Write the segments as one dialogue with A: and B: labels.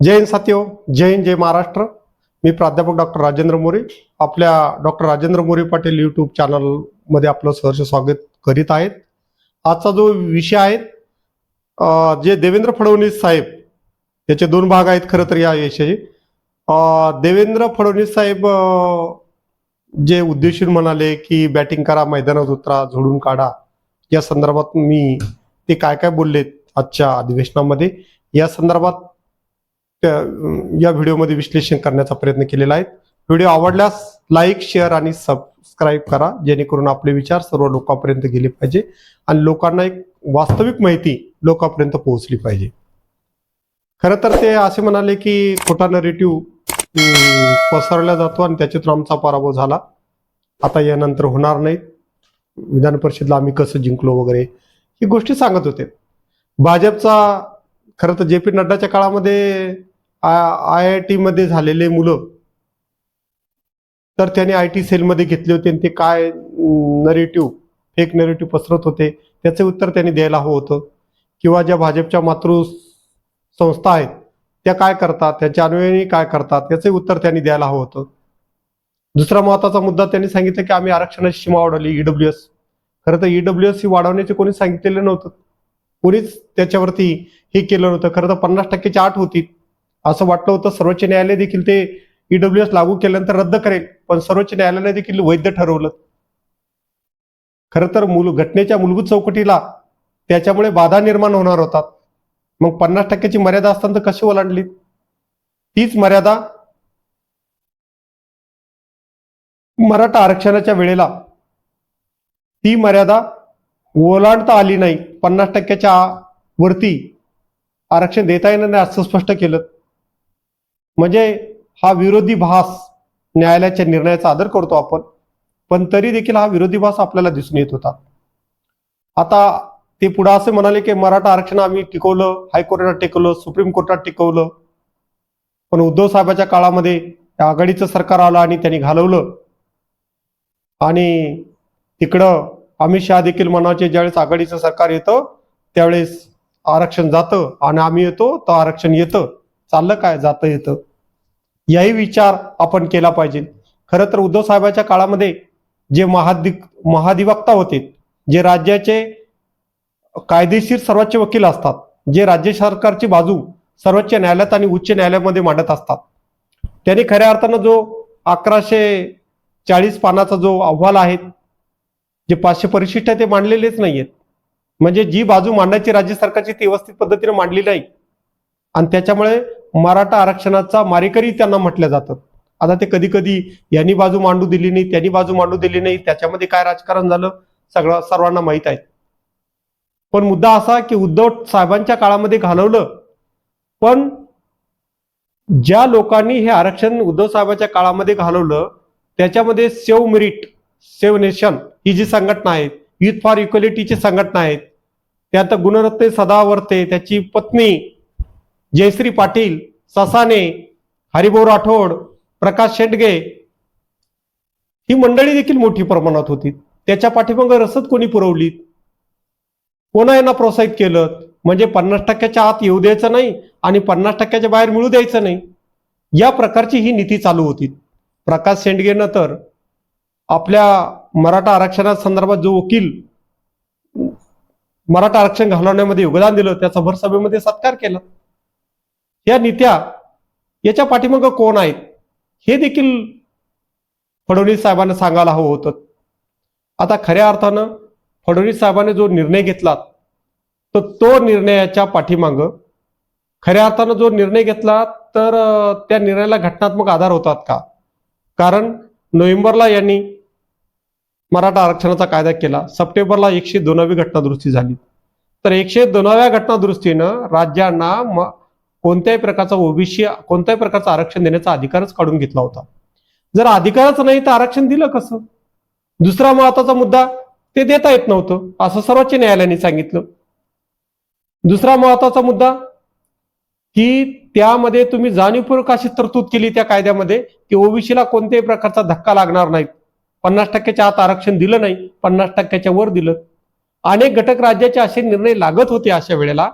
A: जय हिंद साथियो जय हिंद जय महाराष्ट्र. मी प्राध्यापक डॉक्टर राजेंद्र मोरे. आपल्या डॉक्टर राजेंद्र मोरे पाटील युट्यूब चॅनलमध्ये आपलं सहर्ष स्वागत करीत आहेत. आजचा जो विषय आहे जे देवेंद्र फडणवीस साहेब याचे दोन भाग आहेत खरं तर या विषयी. देवेंद्र फडणवीस साहेब जे उद्देशून म्हणाले की बॅटिंग करा मैदानात उतरा झोडून काढा या संदर्भात मी ते काय काय बोललेत आजच्या अधिवेशनामध्ये? या संदर्भात त्या या व्हिडिओमध्ये विश्लेषण करण्याचा प्रयत्न केलेला आहे. व्हिडिओ आवडल्यास लाईक शेअर आणि सबस्क्राईब करा जेणेकरून आपले विचार सर्व लोकांपर्यंत गेले पाहिजे आणि लोकांना एक वास्तविक माहिती लोकांपर्यंत पोहोचली पाहिजे. खरं तर ते असे म्हणाले की खोटा नरेटिव्ह पसरला जातो आणि त्याच्यातून आमचा पराभव झाला. आता यानंतर होणार नाहीत विधान परिषदला आम्ही कसं जिंकलो वगैरे ही गोष्टी सांगत होते. भाजपचा खरं तर जे पी नड्डाच्या काळामध्ये आय आय टी मध्ये झालेले मुलं तर त्यांनी आय टी सेलमध्ये घेतले होते आणि ते काय नरेटिव्ह फेक नरेटिव्ह पसरत होते त्याचे उत्तर त्यांनी द्यायला हवं होतं. किंवा ज्या भाजपच्या मातृ संस्था आहेत त्या काय करतात त्याच्या अनुयायी काय करतात याचे उत्तर त्यांनी द्यायला हवं होतं. दुसरा महत्त्वाचा मुद्दा त्यांनी सांगितलं की आम्ही आरक्षणाची सीमा वाढवली ईडब्ल्यू एस खरं तर ईडब्ल्यू एस ही वाढवण्याचे कोणी सांगितलेलं नव्हतं. कोणीच त्याच्यावरती हे केलं नव्हतं खरं तर पन्नास टक्केची आठ होती. असं वाटलं होतं सर्वोच्च न्यायालय देखील ते ईडब्ल्यू एस लागू केल्यानंतर रद्द करेल. पण सर्वोच्च न्यायालयाने देखील वैध ठरवलं. खरं तर मूल घटनेच्या मूलभूत चौकटीला त्याच्यामुळे बाधा निर्माण होणार होतात. मग पन्नास टक्क्याची मर्यादा असताना तर कशी ओलांडली? तीच मर्यादा मराठा आरक्षणाच्या वेळेला ती मर्यादा ओलांडता आली नाही. पन्नास टक्क्याच्या वरती आरक्षण देता येणार नाही असं स्पष्ट केलं. म्हणजे हा विरोधी भास न्यायालयाच्या निर्णयाचा आदर करतो आपण. पण तरी देखील हा विरोधी भास आपल्याला दिसून येत होता. आता ते पुढे असे म्हणाले की मराठा आरक्षण आम्ही टिकवलं हायकोर्टात टिकवलं सुप्रीम कोर्टात टिकवलं. पण उद्धव साहेबाच्या काळामध्ये त्या आघाडीचं सरकार आलं आणि त्यांनी घालवलं. आणि तिकडं अमित शहा देखील म्हणायचे ज्यावेळेस आघाडीचं सरकार येतं त्यावेळेस आरक्षण जातं आणि आम्ही येतो तर आरक्षण येतं. चाललं काय? जातं येतं. याही विचार आपण केला पाहिजे. खरं तर उद्धव साहेबाच्या काळामध्ये जे महादि महाधिवक्ता होते जे राज्याचे कायदेशीर सर्वोच्च वकील असतात जे राज्य सरकारची बाजू सर्वोच्च न्यायालयात आणि उच्च न्यायालयामध्ये मांडत असतात त्यांनी खऱ्या अर्थानं जो अकराशे चाळीस पानाचा जो अहवाल आहे जे पाचशे परिशिष्ट आहे ते मांडलेलेच नाहीयेत. म्हणजे जी बाजू मांडायची राज्य सरकारची ती व्यवस्थित पद्धतीने मांडली नाही. आणि त्याच्यामुळे मराठा आरक्षणाचा मारेकरी त्यांना म्हटलं जातात. आता ते कधी कधी यांनी बाजू मांडू दिली नाही त्यांनी बाजू मांडू दिली नाही त्याच्यामध्ये काय राजकारण झालं सगळं सर्वांना माहीत आहे. पण मुद्दा असा की उद्धव साहेबांच्या काळामध्ये घालवलं पण ज्या लोकांनी हे आरक्षण उद्धव साहेबांच्या काळामध्ये घालवलं त्याच्यामध्ये सेव मेरिट सेव्ह नेशन ही जी संघटना आहे युथ फॉर इक्वलिटीची संघटना आहेत त्यात गुणरत्ने सदावर्ते त्याची पत्नी जयश्री पाटील ससाने हरिभाऊ राठोड प्रकाश शेंडगे ही मंडळी देखील मोठी प्रमाणात होती. त्याच्या पाठीमागं रसद कोणी पुरवली कोणा यांना प्रोत्साहित केलं? म्हणजे पन्नास टक्क्याच्या आत येऊ द्यायचं नाही आणि पन्नास टक्क्याच्या बाहेर मिळू द्यायचं नाही. या प्रकारची ही नीती चालू होती. प्रकाश शेंडगेनं तर आपल्या मराठा आरक्षणासंदर्भात जो वकील मराठा आरक्षण घालवण्यामध्ये योगदान दिलं त्याचा भर सभेमध्ये सत्कार केला. या नीत्या याच्या पाठीमागं कोण आहेत हे देखील फडणवीस साहेबांना सांगायला हवं होतं. आता खऱ्या अर्थानं फडणवीस साहेबांनी जो निर्णय घेतला तर तो निर्णयाच्या पाठीमागं खऱ्या अर्थानं जो निर्णय घेतला तर त्या निर्णयाला घटनात्मक आधार होतात का? कारण नोव्हेंबरला यांनी मराठा आरक्षणाचा कायदा केला. सप्टेंबरला एकशे दोनावी घटनादुरुस्ती झाली. तर एकशे दोनाव्या घटनादुरुस्तीनं राज्यांना कोणत्याही प्रकारचा ओबीसी कोणत्याही प्रकारचं आरक्षण देण्याचा अधिकारच काढून घेतला होता. जर अधिकारच नाही तर आरक्षण दिलं कसं? दुसरा महत्त्वाचा मुद्दा ते देता येत नव्हतं असं सर्वोच्च न्यायालयाने सांगितलं. दुसरा महत्त्वाचा मुद्दा की त्यामध्ये तुम्ही जाणीवपूर्वक अशी तरतूद केली त्या कायद्यामध्ये की ओबीसीला कोणत्याही प्रकारचा धक्का लागणार नाही. पन्नास टक्क्याच्या आत आरक्षण दिलं नाही पन्नास टक्क्याच्या वर दिलं. अनेक घटक राज्याचे असे निर्णय लागत होते अशा वेळेला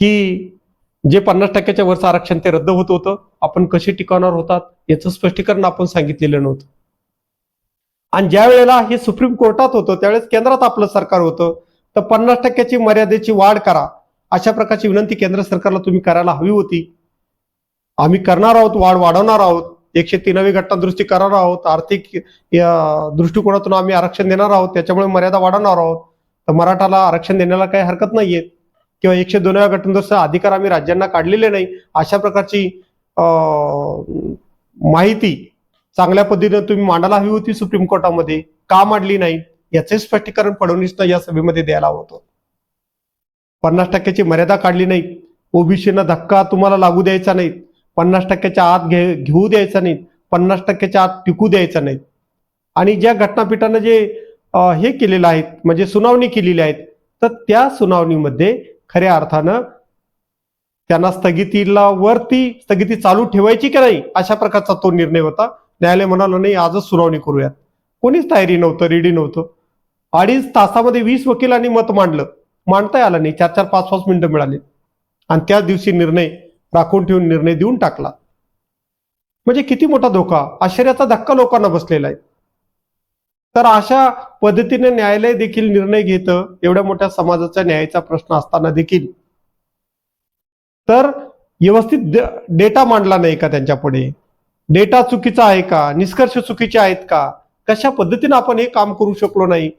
A: की जे पन्नास टक्क्याच्या वरचं आरक्षण ते रद्द होत होतं. आपण कसे टिकवणार होतात याचं स्पष्टीकरण आपण सांगितलेलं नव्हतं. आणि ज्या वेळेला हे सुप्रीम कोर्टात होतं त्यावेळेस केंद्रात आपलं सरकार होतं तर पन्नास टक्क्याची मर्यादेची वाढ करा. अशा प्रकारची विनंती केंद्र सरकारला तुम्ही करायला हवी होती. आम्ही करणार आहोत वाढ वाढवणार आहोत. एकशे तीनावी घटना दुरुस्ती करणार आहोत. आर्थिक या दृष्टिकोनातून आम्ही आरक्षण देणार आहोत. त्याच्यामुळे मर्यादा वाढवणार आहोत. तर मराठाला आरक्षण देण्याला काही हरकत नाहीये. किंवा एकशे दोनव्या घटनेनुसार अधिकार आम्ही राज्यांना काढलेले नाही. अशा प्रकारची माहिती चांगल्या पद्धतीने तुम्ही मांडायला हवी होती सुप्रीम कोर्टामध्ये. का मांडली नाही? याचे स्पष्टीकरण फडणवीसनं या सभेमध्ये द्यायला हवं होतं. पन्नास टक्क्याची मर्यादा काढली नाही. ओबीसीना धक्का तुम्हाला लागू द्यायचा नाही. पन्नास टक्क्याच्या आत घे घेऊ द्यायचा नाही पन्नास टक्क्याच्या आत टिकू द्यायचा नाही आणि ज्या घटनापीठानं जे हे केलेलं आहेत म्हणजे सुनावणी केलेली आहेत तर त्या सुनावणीमध्ये खऱ्या अर्थानं त्यांना स्थगितीला वरती स्थगिती चालू ठेवायची की नाही अशा प्रकारचा तो निर्णय होता. न्यायालय म्हणाला नाही आजच सुनावणी करूयात. कोणीच तयारी नव्हतं रेडी नव्हतं. अडीच तासामध्ये वीस वकिलांनी मत मांडलं. मांडता आलं नाही चार चार पाच पाच मिनिटं मिळाली. आणि त्याच दिवशी निर्णय राखून ठेवून निर्णय देऊन टाकला. म्हणजे किती मोठा धोका. आश्चर्याचा धक्का लोकांना बसलेला आहे. तर अशा पद्धतीने न्यायालय देखील निर्णय घेतं एवढ्या मोठ्या समाजाचा न्यायाचा प्रश्न असताना देखील. तर व्यवस्थित डेटा मांडला नाही का त्यांच्यापुढे डेटा चुकीचा आहे का? निष्कर्ष चुकीचे आहेत का? कशा पद्धतीने आपण हे काम करू शकलो नाही?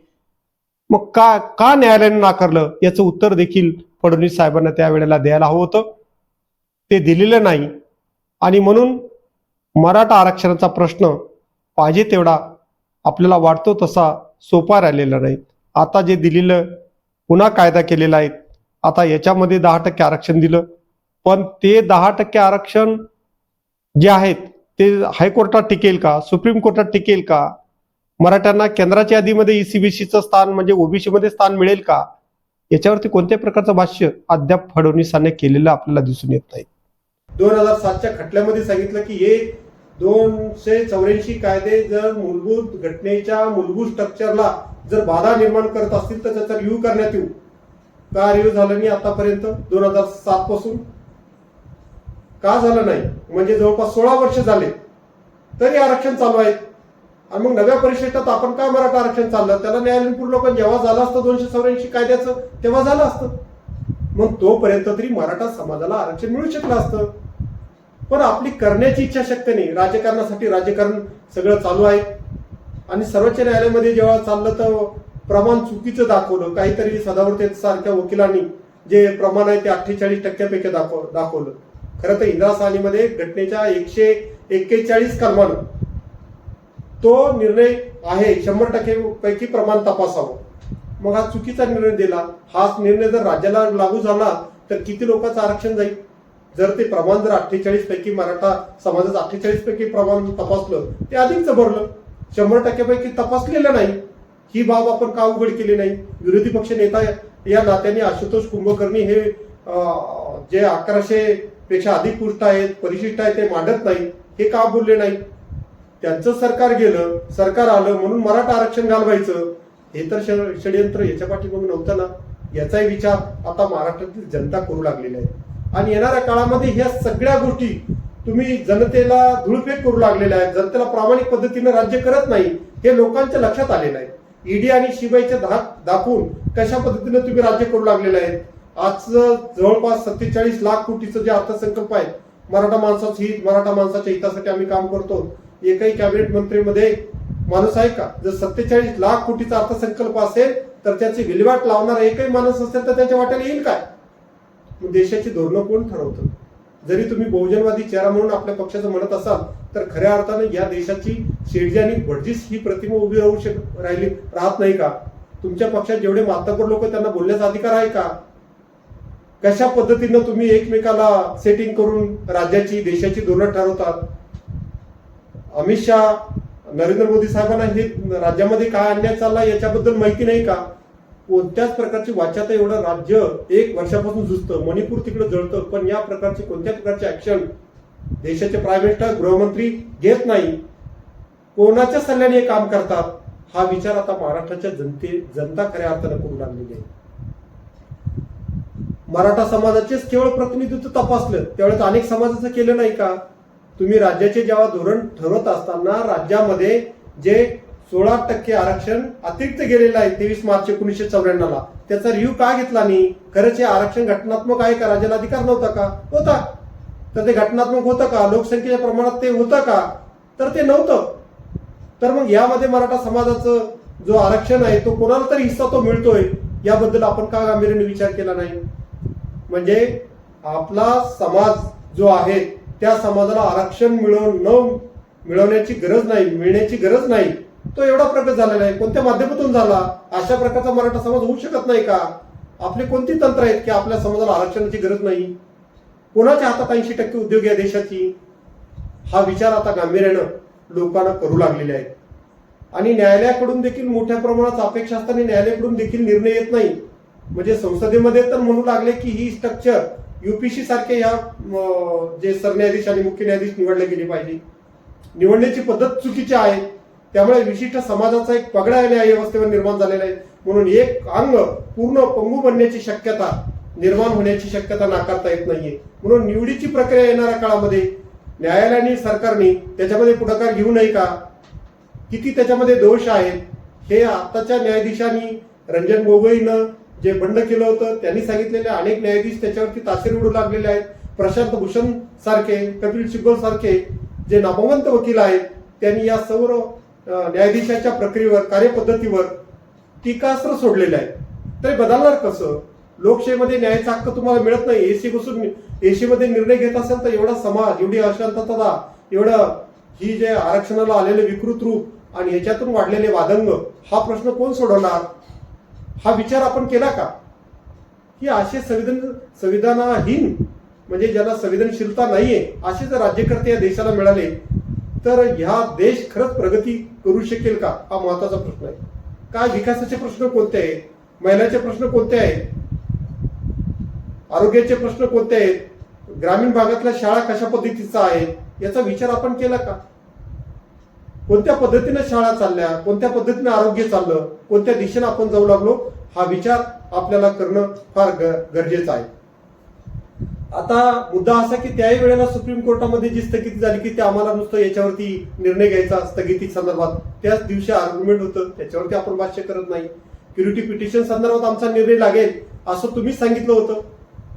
A: मग का का न्यायालयाने नाकारलं? याचं उत्तर देखील फडणवीस साहेबांना त्यावेळेला द्यायला हवं होतं. ते दिलेलं नाही. आणि म्हणून मराठा आरक्षणाचा प्रश्न पाहिजे तेवढा आपल्याला वाटतो तसा सोपा राहिलेला नाही. आता जे दिलेलं पुन्हा कायदा केलेला आहे आता याच्यामध्ये दहा टक्के आरक्षण दिलं. पण ते दहा टक्के आरक्षण जे आहेत ते हायकोर्टात टिकेल का? सुप्रीम कोर्टात टिकेल का? मराठ्यांना केंद्राच्या यादीमध्ये ईसीबीसीचं स्थान म्हणजे ओबीसीमध्ये स्थान मिळेल का? याच्यावरती कोणत्या प्रकारचं भाष्य अद्याप फडणवीसांनी केलेलं आपल्याला दिसून येत नाही. दोन हजार सातच्या खटल्यामध्ये सांगितलं की हे दोनशे चौऱ्याऐंशी कायदे जर मूलभूत घटनेच्या मूलभूत स्ट्रक्चरला जर बाधा निर्माण करत असतील तर त्याचा रिव्ह्यू करण्यात येऊ. का रिव्ह्यू झालं नाही आतापर्यंत? दोन हजार सात पासून. का झालं नाही? म्हणजे जवळपास सोळा वर्ष झाले. तरी आरक्षण चालू आहे. आणि मग नव्या परिषदेत आपण काय मराठा आरक्षण चाललं? त्याला न्यायालयीन पूर्व जेव्हा झालं असतं दोनशे चौऱ्याऐंशी कायद्याचं तेव्हा झालं असतं. मग तोपर्यंत तरी मराठा समाजाला आरक्षण मिळू शकलं असतं. पण आपली करण्याची इच्छा शक्य नाही. राजकारणासाठी राजकारण सगळं चालू आहे. आणि सर्वोच्च न्यायालयामध्ये जेव्हा चाललं तर प्रमाण चुकीचं दाखवलं. काहीतरी सदावर्ते सारख्या वकिलांनी जे प्रमाण आहे ते अठ्ठेचाळीस टक्क्यापैकी दाखव दाखवलं. खरं तर इंदिरा सालीमध्ये घटनेच्या एकशे एक्केचाळीस कलमानं तो निर्णय आहे. शंभर टक्के पैकी प्रमाण तपासावं. मग हा चुकीचा निर्णय दिला. हाच निर्णय जर राज्याला लागू झाला तर किती लोकांचं आरक्षण जाईल? जर ते प्रमाण जर अठ्ठेचाळीस पैकी मराठा समाजाचं अठ्ठेचाळीस पैकी प्रमाण तपासलं ते अधिक भरलं. शंभर टक्क्यापैकी तपासलेलं नाही. ही बाब आपण का उघड केली नाही? विरोधी पक्ष नेता या नात्याने आशुतोष कुंभकर्णी हे जे अकराशे पेक्षा अधिक पृष्ठ आहेत परिशिष्ट आहेत ते मांडत नाही. हे का बोलले नाही? त्यांचं सरकार गेलं सरकार आलं म्हणून मराठा आरक्षण घालवायचं. हे तर षडयंत्र याच्या पाठीमागे नव्हतं ना. याचाही विचार आता महाराष्ट्रातील जनता करू लागलेला आहे. आणि येणाऱ्या काळामध्ये ह्या सगळ्या गोष्टी तुम्ही जनतेला धुळफेक करू लागलेल्या आहेत. जनतेला प्रामाणिक पद्धतीने राज्य करत नाही हे लोकांच्या लक्षात आलेलं आहे. ईडी आणि शिबाईच्या धाक दाखवून कशा पद्धतीने तुम्ही राज्य करू लागलेले आहेत आज जवळपास सत्तेचाळीस लाख कोटीचं जे अर्थसंकल्प आहे मराठा माणसाचं हित मराठा माणसाच्या हितासाठी आम्ही काम करतो. एकही कॅबिनेट मंत्रीमध्ये माणूस आहे का? जर सत्तेचाळीस लाख कोटीचा अर्थसंकल्प असेल तर त्याची विल्हेवाट लावणारा एकही माणूस असेल तर त्याच्या वाट्याला येईल काय? मग देशाची धोरणं कोण ठरवतं? जरी तुम्ही बहुजनवादी चेहरा म्हणून आपल्या पक्षाचं म्हणत असाल तर खऱ्या अर्थानं या देशाची शेडजी आणि भटजीस ही प्रतिमा उभी राहू शक राहिली राहत नाही का? तुमच्या पक्षात जेवढे मातबर लोक त्यांना बोलण्याचा अधिकार आहे का? कशा पद्धतीनं तुम्ही एकमेकाला सेटिंग करून राज्याची देशाची धोरणं ठरवतात? अमित शहा नरेंद्र मोदी साहेबांना हे राज्यामध्ये काय अन्याय चालला याच्याबद्दल माहिती नाही का? कोणत्याच प्रकारची वाचात एवढं राज्य एक वर्षापासून झुजतं मणिपूर तिकडे जळतं. पण या प्रकारची कोणत्या प्रकारचे ऍक्शन देशाचे प्राईम मिनिस्टर गृहमंत्री घेत नाही कोणाच्या सल्ल्याने हे काम करतात हा विचार आता महाराष्ट्राच्या जनते जनता खऱ्या अर्थानं करू लागलेली आहे. मराठा समाजाचेच केवळ प्रतिनिधित्व तपासलं. त्यावेळेस अनेक समाजाचं केलं नाही का? तुम्ही राज्याचे जेव्हा धोरण ठरवत असताना राज्यामध्ये जे सोळा टक्के आरक्षण अतिरिक्त गेलेलं आहे तेवीस मार्च एकोणीसशे चौऱ्याण्णवला. त्याचा रिव्ह्यू का घेतला नाही? खरंच हे आरक्षण घटनात्मक आहे का? राज्याला अधिकार नव्हता का? होता. तर ते घटनात्मक होतं का? लोकसंख्येच्या प्रमाणात ते होतं का? तर ते नव्हतं. तर मग यामध्ये मराठा समाजाचं जो आरक्षण आहे तो कोणाला तरी हिस्सा तो मिळतोय? याबद्दल आपण का गांभीर्याने विचार केला नाही? म्हणजे आपला समाज जो आहे त्या समाजाला आरक्षण मिळव न मिळवण्याची गरज नाही मिळण्याची गरज नाही. तो एवढा प्रगत झालेला आहे. कोणत्या माध्यमातून झाला? अशा प्रकारचा मराठा समाज होऊ शकत नाही का? आपले कोणती तंत्र आहेत की आपल्या समाजाला आरक्षणाची गरज नाही? कोणाच्या हातात ऐंशी टक्के उद्योग या देशाची? हा विचार आता गांभीर्यानं लोकांना करू लागलेले आहेत. आणि न्यायालयाकडून देखील मोठ्या प्रमाणात अपेक्षा असताना न्यायालयाकडून देखील निर्णय येत नाही. म्हणजे संसदेमध्ये तर म्हणू लागले की ही स्ट्रक्चर युपीसी सारखे ह्या जे सरन्यायाधीश आणि मुख्य न्यायाधीश निवडले गेले पाहिजे. निवडण्याची पद्धत चुकीची आहे. त्यामुळे विशिष्ट समाजाचा एक पगडा या व्यवस्थेवर निर्माण झालेला आहे. म्हणून एक अंग पूर्ण पंगू बनण्याची शक्यता निर्माण होण्याची शक्यता नाकारता येत नाहीये. म्हणून निवडीची प्रक्रिया येणाऱ्या काळामध्ये न्यायालयाने सरकारने त्याच्यामध्ये पुढाकार घेऊ नये का? किती त्याच्यामध्ये दोष आहेत? हे आताच्या न्यायाधीशांनी रंजन गोगोईनं जे बंड केलं होतं त्यांनी सांगितलेले अनेक न्यायाधीश त्याच्यावरती ताशेर उडू लागलेले आहेत. प्रशांत भूषण सारखे कपिल सिब्बल सारखे जे नामवंत वकील आहेत त्यांनी या सर्व न्यायाधीशाच्या प्रक्रियेवर कार्यपद्धतीवर टीकास्त्र सोडलेलं आहे. तरी बदलणार कसं? लोकशाहीमध्ये न्यायाचा हक्क तुम्हाला मिळत नाही. एसी बसून एसीमध्ये निर्णय घेत असेल तर एवढा समाज एवढी अशांतता एवढं ही जे आरक्षणाला आलेले विकृत रूप आणि याच्यातून वाढलेले वादंग हा प्रश्न कोण सोडवणार? हा विचार आपण केला का? की असे संविधान संविधानाहीन म्हणजे ज्यांना संवेदनशीलता नाहीये असे जर राज्यकर्ते या देशाला मिळाले. तर ह्या देश खरंच प्रगती करू शकेल का? हा महत्त्वाचा प्रश्न आहे. काय विकासाचे प्रश्न कोणते आहेत? महिलांचे प्रश्न कोणते आहेत? आरोग्याचे प्रश्न कोणते आहेत? ग्रामीण भागातल्या शाळा कशा पद्धतीचा आहे याचा विचार आपण केला का? कोणत्या पद्धतीने शाळा चालल्या? कोणत्या पद्धतीने आरोग्य चाललं? कोणत्या दिशेने आपण जाऊ लागलो? हा विचार आपल्याला करणं फार गरजेचं आहे. आता मुद्दा असा की त्याही वेळेला सुप्रीम कोर्टामध्ये जी स्थगिती झाली की ते आम्हाला नुसतं याच्यावरती निर्णय घ्यायचा स्थगिती संदर्भात. त्याच दिवशी आर्ग्युमेंट होतं त्याच्यावरती आपण भाष्य करत नाही. क्युरिटी पिटिशन संदर्भात आमचा निर्णय लागेल असं तुम्हीच सांगितलं होतं.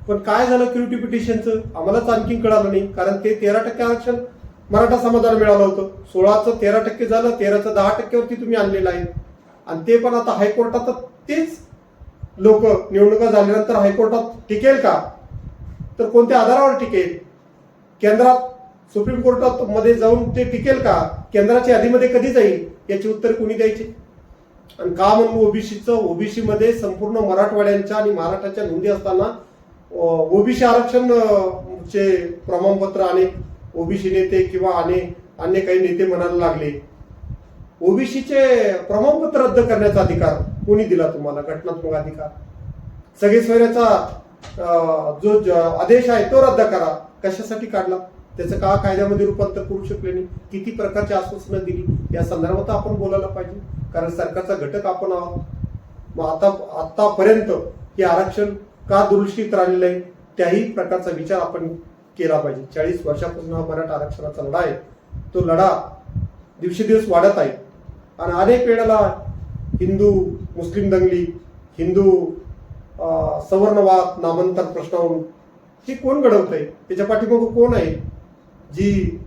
A: पण काय झालं क्युरिटी पिटिशनचं आम्हालाच आणखी कळालं नाही कारण ते तेरा टक्के आरक्षण मराठा समाजाला मिळालं होतं. सोळाचं तेरा टक्के झालं तेराचं दहा टक्क्यावरती तुम्ही आणलेलं आहे. आणि ते पण आता हायकोर्टात तेच लोक निवडणुका झाल्यानंतर हायकोर्टात टिकेल का? तर कोणत्या आधारावर टिकेल? केंद्रात सुप्रीम कोर्टात मध्ये जाऊन ते टिकेल का? केंद्राच्या यादीमध्ये कधी जाईल? याची उत्तर कोणी द्यायची? आणि का म्हणून ओबीसीचं ओबीसी मध्ये संपूर्ण मराठवाड्यांच्या आणि महाराष्ट्राच्या नोंदी असताना ओबीसी आरक्षण चे प्रमाणपत्र अनेक ओबीसी नेते किंवा अनेक अन्य काही नेते म्हणायला लागले. ओबीसीचे प्रमाणपत्र रद्द करण्याचा अधिकार कोणी दिला तुम्हाला? घटनात्मक अधिकार. सगळे सोयऱ्याचा जो आदेश आहे तो रद्द करा. कशासाठी काढला? त्याचं का कायद्यामध्ये रूपांतर करू शकले नाही? किती प्रकारची आश्वासनं दिली? या संदर्भात आपण बोलायला पाहिजे. कारण सरकारचा घटक आपण आहोत. मग आता आतापर्यंत हे आरक्षण का दुरुस्तीत राहिलेलं आहे? त्याही प्रकारचा विचार आपण केला पाहिजे. चाळीस वर्षापासून हा मराठा आरक्षणाचा लढा आहे. तो लढा दिवसेदिवस वाढत आहे. आणि अनेक वेळेला हिंदू मुस्लिम दंगली हिंदू सवर्णवाद नामांतर प्रश्नावरून. हे कोण घडवत आहे त्याच्या पाठीमागं कोण आहे? जी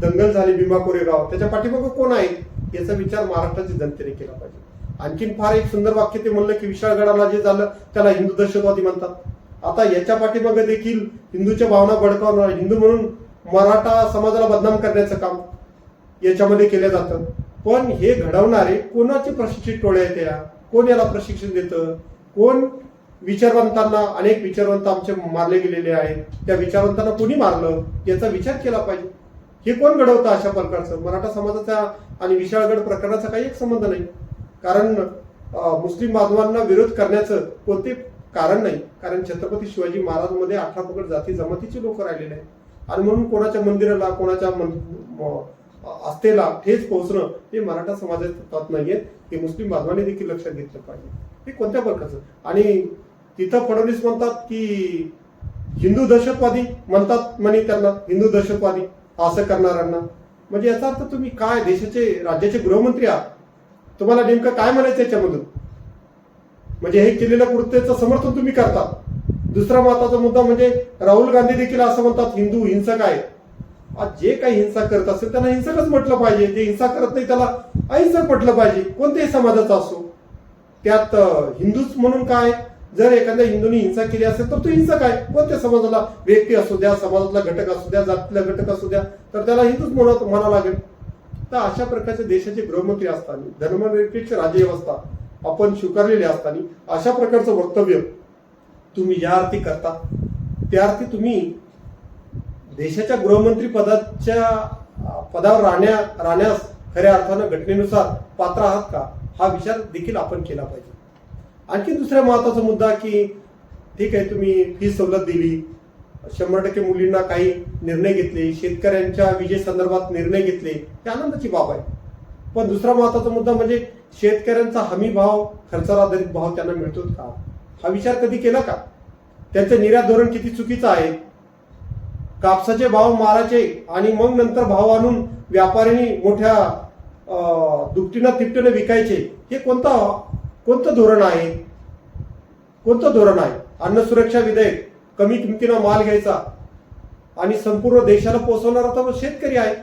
A: दंगल झाली भीमा कोरेगाव त्याच्या पाठीमागं कोण आहे? याचा विचार महाराष्ट्राच्या जनतेने केला पाहिजे. आणखीन फार एक सुंदर वाक्य ते म्हणलं की विशाळगडाला जे झालं त्याला हिंदू दहशतवादी म्हणतात. आता याच्या पाठीमागे देखील हिंदूच्या भावना भडकावणं हिंदू म्हणून मराठा समाजाला बदनाम करण्याचं काम याच्यामध्ये केलं जातं. पण हे घडवणारे कोणाचे प्रशिक्षित टोळे आहेत या? कोण याला प्रशिक्षण देतं? कोण विचारवंतांना अनेक विचारवंत आमचे मारले गेलेले आहेत. त्या विचारवंतांना कोणी मारलं? याचा विचार केला पाहिजे. हे कोण घडवतं अशा प्रकारचं? मराठा समाजाचा आणि विशाळगड प्रकरणाचा काही एक संबंध नाही. कारण मुस्लिम बांधवांना विरोध करण्याचं कोणते कारण नाही. कारण छत्रपती शिवाजी महाराजांमध्ये अठरा पकड जाती जमातीचे लोक राहिलेले आहेत. आणि म्हणून कोणाच्या मंदिराला कोणाच्या मन- आस्थेला ठेच पोहोचणं हे मराठा समाजात नाहीये. हे मुस्लिम बांधवांनी देखील लक्षात घेतलं पाहिजे. हे कोणत्या प्रकारचं? आणि तिथं फडणवीस म्हणतात की हिंदू दहशतवादी म्हणतात म्हणे त्यांना हिंदू दहशतवादी असं करणाऱ्यांना. म्हणजे याचा अर्थ तुम्ही काय देशाचे राज्याचे गृहमंत्री आहात? तुम्हाला नेमकं काय म्हणायचं याच्यामधून? म्हणजे हे केलेल्या कृत्याचं समर्थन तुम्ही करता. दुसरा महत्त्वाचा मुद्दा म्हणजे राहुल गांधी देखील असं म्हणतात हिंदू हिंसक आहे आज जे काही हिंसा करत असेल त्यांना हिंसकच म्हटलं पाहिजे. जे हिंसा करत नाही त्याला अहिंसक म्हटलं पाहिजे. कोणत्याही समाजाचा असो. त्यात हिंदूच म्हणून काय? जर एखाद्या हिंदूने हिंसा केली असेल तर तो हिंसक आहे. कोणत्या समाजाला व्यक्ती असू द्या समाजातला घटक असू द्या जातीला घटक असू द्या तर त्याला हिंदूच म्हणत म्हणावं लागेल. तर अशा प्रकारचे देशाचे गृहमंत्री असताना धर्मनिरपेक्ष राज्यव्यवस्था आपण स्वीकारलेली असताना अशा प्रकारचं वक्तव्य तुम्ही ज्या अर्थी करता. त्या अर्थी तुम्ही देशाच्या गृहमंत्री पदाच्या पदावर राहण्या राहण्यास खऱ्या अर्थानं घटनेनुसार पात्र आहात का? हा विचार देखील आपण केला पाहिजे. आणखी दुसरा महत्त्वाचा मुद्दा की ठीक आहे तुम्ही फी सवलत दिली. शंभर टक्के मुलींना काही निर्णय घेतले शेतकऱ्यांच्या विजेसंदर्भात निर्णय घेतले हे आनंदाची बाब आहे. पण दुसरा महत्त्वाचा मुद्दा म्हणजे शेतकऱ्यांचा हमी भाव खर्चाला आधारित भाव त्यांना मिळतो का? हा विचार कधी केला का? त्यांचं निर्यात धोरण किती चुकीचं आहे? कापसाचे भाव मारायचे आणि मग नंतर भाव आणून व्यापाऱ्यांनी मोठ्या दुपटीनं तिपटीनं विकायचे हे कोणता कोणतं धोरण आहे? कोणतं धोरण आहे? अन्न सुरक्षा विधेयक कमी किमतीनं माल घ्यायचा आणि संपूर्ण देशाला पोहोचवणारा तर शेतकरी आहे.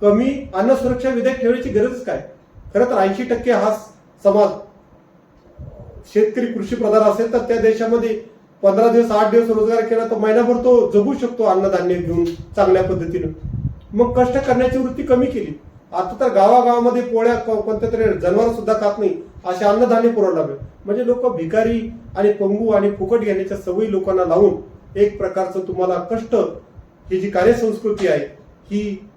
A: कमी अन्न सुरक्षा विधेयक ठेवण्याची गरज काय? खरं तर ऐंशी टक्के हा समाज शेतकरी कृषी प्रधान असेल तर त्या देशामध्ये पंधरा दिवस आठ दिवस रोजगार केला तर महिनाभर तो जगू शकतो अन्नधान्य घेऊन चांगल्या पद्धतीनं. मग कष्ट करण्याची वृत्ती कमी केली. आता तर गावागावामध्ये पोळ्या कोणत्या तरी जनावर सुद्धा खात नाही. असे अन्नधान्य पुरवला लागले म्हणजे लोक भिकारी आणि पंगू आणि फुकट घेण्याच्या सवयी लोकांना लावून एक प्रकारचं तुम्हाला कष्ट ही जी कार्यसंस्कृती आहे ही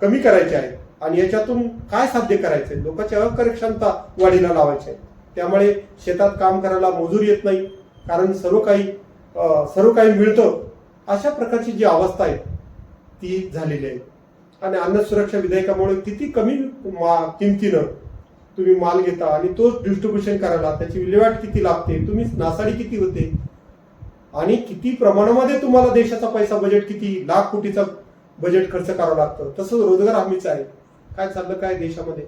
A: कमी करायची आहे. आणि याच्यातून काय साध्य करायचंय? लोकांची अकार्यक्षमता वाढीला लावायची आहे. त्यामुळे शेतात काम करायला मजूर येत नाही. कारण सर्व काही सर्व काही मिळतं. अशा प्रकारची जी अवस्था आहे ती झालेली आहे. आणि अन्न सुरक्षा विधेयकामुळे किती कमी मा- किमतीनं तुम्ही माल घेता आणि तोच डिस्ट्रीब्युशन करायला त्याची विल्हेवाट किती लागते? तुम्ही नासाडी किती होते? आणि किती प्रमाणामध्ये तुम्हाला देशाचा पैसा बजेट किती? लाख कोटीचा बजेट खर्च करावं लागतं. तसंच रोजगार हमीचं आहे. काय चाललं काय देशामध्ये?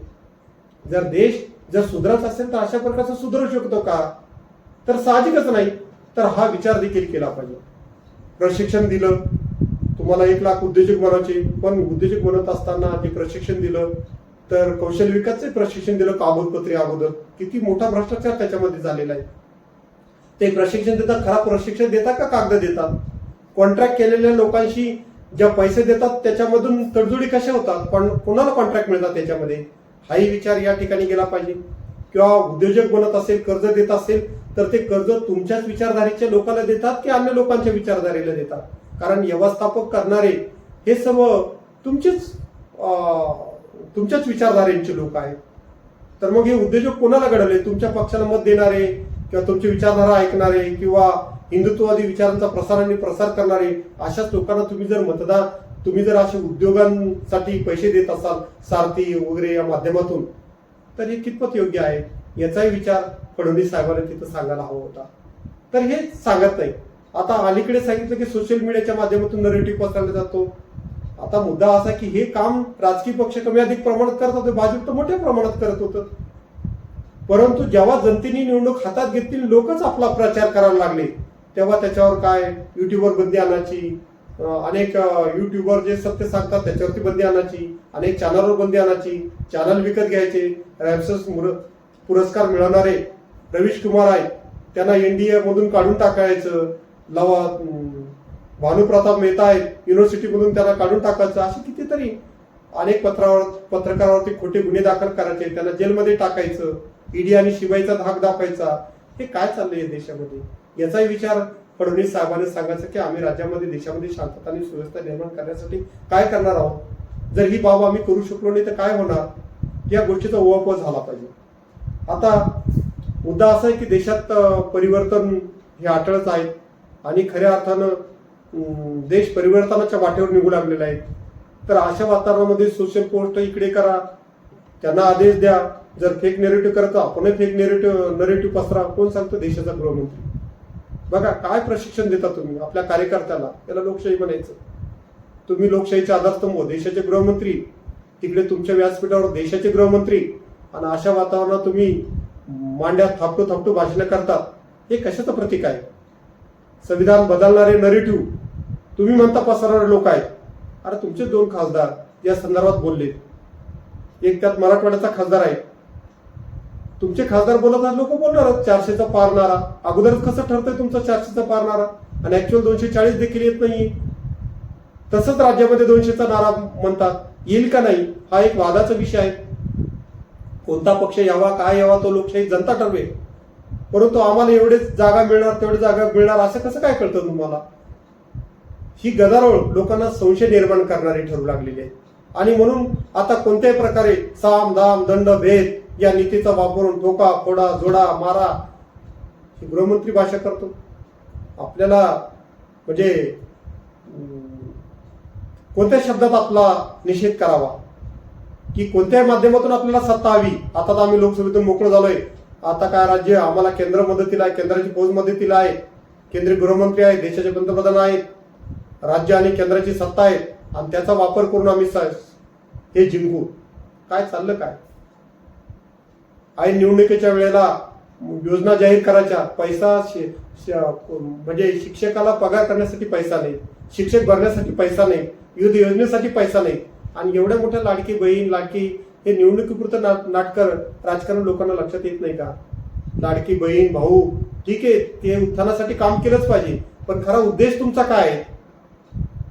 A: जर देश जर सुधरत असेल तर अशा प्रकारचं सुधरू शकतो का? तर साहजिकच नाही. तर हा विचार देखील केला पाहिजे. प्रशिक्षण दिलं. तुम्हाला एक लाख उद्योजक बनवायचे. पण उद्योजक बनत असताना जे प्रशिक्षण दिलं. तर कौशल्य विकासचे प्रशिक्षण दिलं कागदपत्रे अगोदर. किती मोठा भ्रष्टाचार त्याच्यामध्ये झालेला आहे. ते प्रशिक्षण देतात खराब प्रशिक्षण देतात का कागद देतात? कॉन्ट्रॅक्ट केलेल्या लोकांशी ज्या पैसे देतात त्याच्यामधून तडजोडी कशा होतात? पण कोणाला कॉन्ट्रॅक्ट मिळतात त्याच्यामध्ये? हाही विचार या ठिकाणी गेला पाहिजे. किंवा उद्योजक बनत असेल कर्ज देत असेल तर ते कर्ज तुमच्याच विचारधारेच्या लोकांना देतात की अन्य लोकांच्या विचारधारेला देतात? कारण व्यवस्थापक करणारे हे सर्व तुमचेच अं, तुमच्याच विचारधारेचे लोक आहेत. तर मग हे उद्योजक कोणाला घडवले? तुमच्या पक्षाला मत देणारे किंवा तुमची विचारधारा ऐकणारे किंवा हिंदुत्ववादी विचारांचा प्रसार आणि प्रसार करणारे अशाच लोकांना तुम्ही जर मतदान तुम्ही जर असे उद्योगांसाठी पैसे देत असाल सारथी वगैरे या माध्यमातून तर हे कितपत योग्य आहे? याचाही विचार फडणवीस साहेबांनी तिथं सांगायला हवा होता. तर हे सांगत नाही. आता अलीकडे सांगितलं की सोशल मीडियाच्या माध्यमातून नरेटिव्ह पसरला जातो. आता मुद्दा असा की हे काम राजकीय पक्ष कमी अधिक प्रमाणात करत होते भाजप तर मोठ्या प्रमाणात करत होतं. परंतु जेव्हा जनतेने निवडणूक हातात घेतली लोकच आपला प्रचार करायला लागले. तेव्हा त्याच्यावर काय युट्यूबवर बंदी आणायची अनेक युट्यूबवर जे सत्य सांगतात त्याच्यावरती बंदी आणायची अनेक चॅनलवर बंदी आणायची चॅनल विकत घ्यायचे रॅमसस पुरस्कार मिळवणारे रवीश कुमार आहेत त्यांना एनडीए मधून काढून टाकायचं लवा भानुप्रताप मेहता आहेत युनिव्हर्सिटीमधून त्याला काढून टाकायचं असे कितीतरी अनेक पत्रावर पत्रकारावरती खोटे गुन्हे दाखल करायचे त्याला जेलमध्ये टाकायचं ईडी आणि शिवायचा धाक दाखवायचा. हे काय चाललंय या देशामध्ये? याचाही विचार फडणवीस साहेबांनी सांगायचं की आम्ही राज्यामध्ये देशामध्ये शांतता आणि सुव्यवस्था निर्माण करण्यासाठी काय करणार आहोत? जर ही बाब आम्ही करू शकलो नाही तर काय होणार? या गोष्टीचा ओळख झाला पाहिजे. आता मुद्दा असा आहे की देशात परिवर्तन हे अटळच आहे. आणि खऱ्या अर्थानं देश परिवर्तनाच्या वाटेवर निघू लागलेला आहे. तर अशा वातावरणामध्ये सोशल पोस्ट इकडे करा. त्यांना आदेश द्या. जर फेक नेरेटिव्ह करतो आपण फेक नेरेटिव्ह नरेटिव्ह पसरा. कोण सांगतो? देशाचा गृहमंत्री. बघा काय प्रशिक्षण देता तुम्ही? आपल्या कार्यकर्त्याला. त्याला लोकशाही म्हणायचं. तुम्ही लोकशाहीचे आधारस्तंभ देशाचे गृहमंत्री. तिकडे तुमच्या व्यासपीठावर देशाचे गृहमंत्री. आणि अशा वातावरणात तुम्ही मांड्यात थापटू थापटू भाषणं करतात. हे कशाचं प्रतीक आहे? संविधान बदलणारे नरेटिव्ह तुम्ही म्हणता पसरणारे लोक आहेत. अरे तुमचे दोन खासदार या संदर्भात बोलले. एक त्यात मराठवाड्याचा खासदार आहे. तुमचे खासदार बोलत आहेत लोक बोलणार चारशेचा पारणारा अगोदरच कसं ठरतंय तुमचा चारशेचा पारणारा आणि ऍक्च्युअल दोनशे चाळीस देखील येत नाही तसंच राज्यामध्ये दोनशेचा नारा म्हणतात. येईल का नाही? हा एक वादाचा विषय आहे. कोणता पक्ष यावा काय यावा तो लोकशाही जनता ठरवेल. परंतु आम्हाला एवढेच जागा मिळणार तेवढे जागा मिळणार असं कसं काय कळतं तुम्हाला? ही गदारोळ लोकांना संशय निर्माण करणारी ठरू लागलेली आहे. आणि म्हणून आता कोणत्याही प्रकारे साम दाम दंड भेद या नीतीचा वापरून ठोका फोडा जोडा मारा ही गृहमंत्री भाषा करतो. आपल्याला म्हणजे कोणत्या शब्दात आपला निषेध करावा? की कोणत्याही माध्यमातून आपल्याला सत्ता हवी? आता तर आम्ही लोकसभेतून मोकळं झालोय. आता काय राज्य? आम्हाला केंद्र मदतीला आहे केंद्राची फौज मदतीला आहे. केंद्रीय गृहमंत्री आहे देशाचे पंतप्रधान आहेत. राज्य आणि केंद्राची सत्ता आहे आणि त्याचा वापर करून आम्ही हे जिंकू. काय चाललं काय? ऐन निवडणुकीच्या वेळेला योजना जाहीर करायच्या. पैसा म्हणजे शिक्षकाला पगार करण्यासाठी पैसा नाही. शिक्षक भरण्यासाठी पैसा नाही. युद्ध योजनेसाठी पैसा नाही. आणि एवढ्या मोठ्या लाडकी बहीण लाडकी हे निवडणुकीपुरतं ना नाटकर राजकारण लोकांना लक्षात येत नाही का? लाडकी बहीण भाऊ ठीक आहे ते उत्थानासाठी काम केलंच पाहिजे. पण खरा उद्देश तुमचा काय आहे?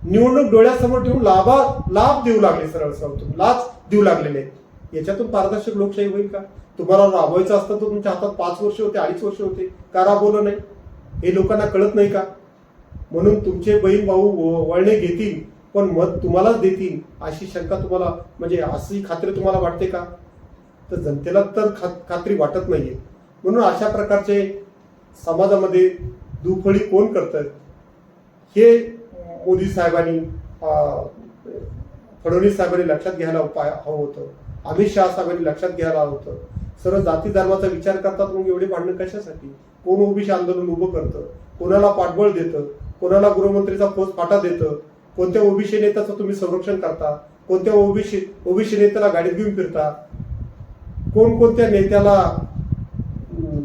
A: निवडणूक डोळ्यासमोर ठेवून लाभा लाभ देऊ लागले सरळ सरळ तुम्ही. लाच देऊ लागलेले. आहेत याच्यातून पारदर्शक लोकशाही होईल का? तुम्हाला राबवायचं असतं तर तुमच्या हातात पाच वर्ष होते अडीच वर्ष होते. का राबवलं नाही? हे लोकांना कळत नाही का? म्हणून तुमचे बहीण भाऊ व- वळणे घेतील पण मत तुम्हालाच देतील अशी शंका तुम्हाला म्हणजे अशी खात्री तुम्हाला वाटते का? तर जनतेला तर खा- खात्री वाटत नाहीये. म्हणून अशा प्रकारचे समाजामध्ये दुफळी कोण करतात हे मोदी साहेबांनी फडणवीस साहेबांनी लक्षात घ्यायला उपाय हवं होतं. अमित शहा साहेबांनी लक्षात घ्यायला हवं होतं. सर्व जाती धर्माचा विचार करतात मग एवढे भांडणं कशासाठी? कोण ओबीसी आंदोलन उभं करतं? कोणाला पाठबळ देतं? कोणाला गृहमंत्रीचा फौज फाटा देतं? कोणत्या ओबीसी नेत्याचं तुम्ही संरक्षण करता? कोणत्या ओबीसी ओबीसी नेत्याला गाडीत घेऊन फिरता? कोणकोणत्या नेत्याला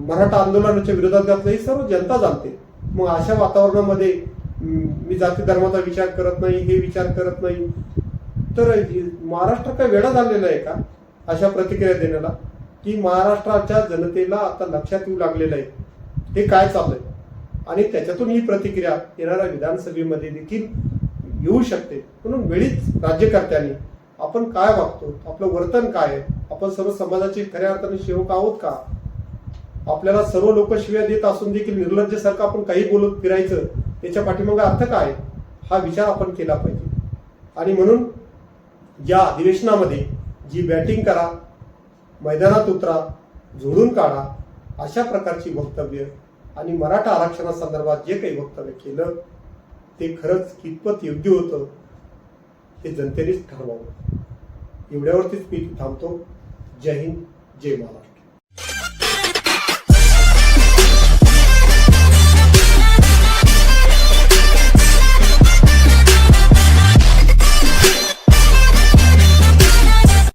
A: मराठा आंदोलनाच्या विरोधात घातलं? हे सर्व जनता जाणते. मग अशा वातावरणामध्ये मी जाती धर्माचा विचार करत नाही हे विचार करत नाही. तर महाराष्ट्र काय वेळा झालेला आहे का? अशा प्रतिक्रिया देण्याला? की महाराष्ट्राच्या जनतेला आता लक्षात येऊ लागलेलं आहे. हे काय चाललंय? आणि त्याच्यातून ही प्रतिक्रिया येणाऱ्या विधानसभेमध्ये देखील येऊ शकते. म्हणून वेळीच राज्यकर्त्यांनी आपण काय वागतो? आपलं वर्तन काय आहे? आपण सर्व समाजाचे खऱ्या अर्थाने सेवक आहोत का? आपल्याला सर्व लोक शिव्या देत असून देखील निर्लज्जसारखं आपण काही बोलत फिरायचं त्याच्या पाठीमागे अर्थ काय? हा विचार आपण केला पाहिजे. आणि म्हणून या अधिवेशनामध्ये जी बॅटिंग करा मैदानात उतरा झोडून काढा अशा प्रकारची वक्तव्य आणि मराठा आरक्षणासंदर्भात जे काही वक्तव्य केलं ते खरंच कितपत योग्य होतं हे जनतेनेच ठरवावं. एवढ्यावरतीच मी थांबतो. जय हिंद जय महाराष्ट्र.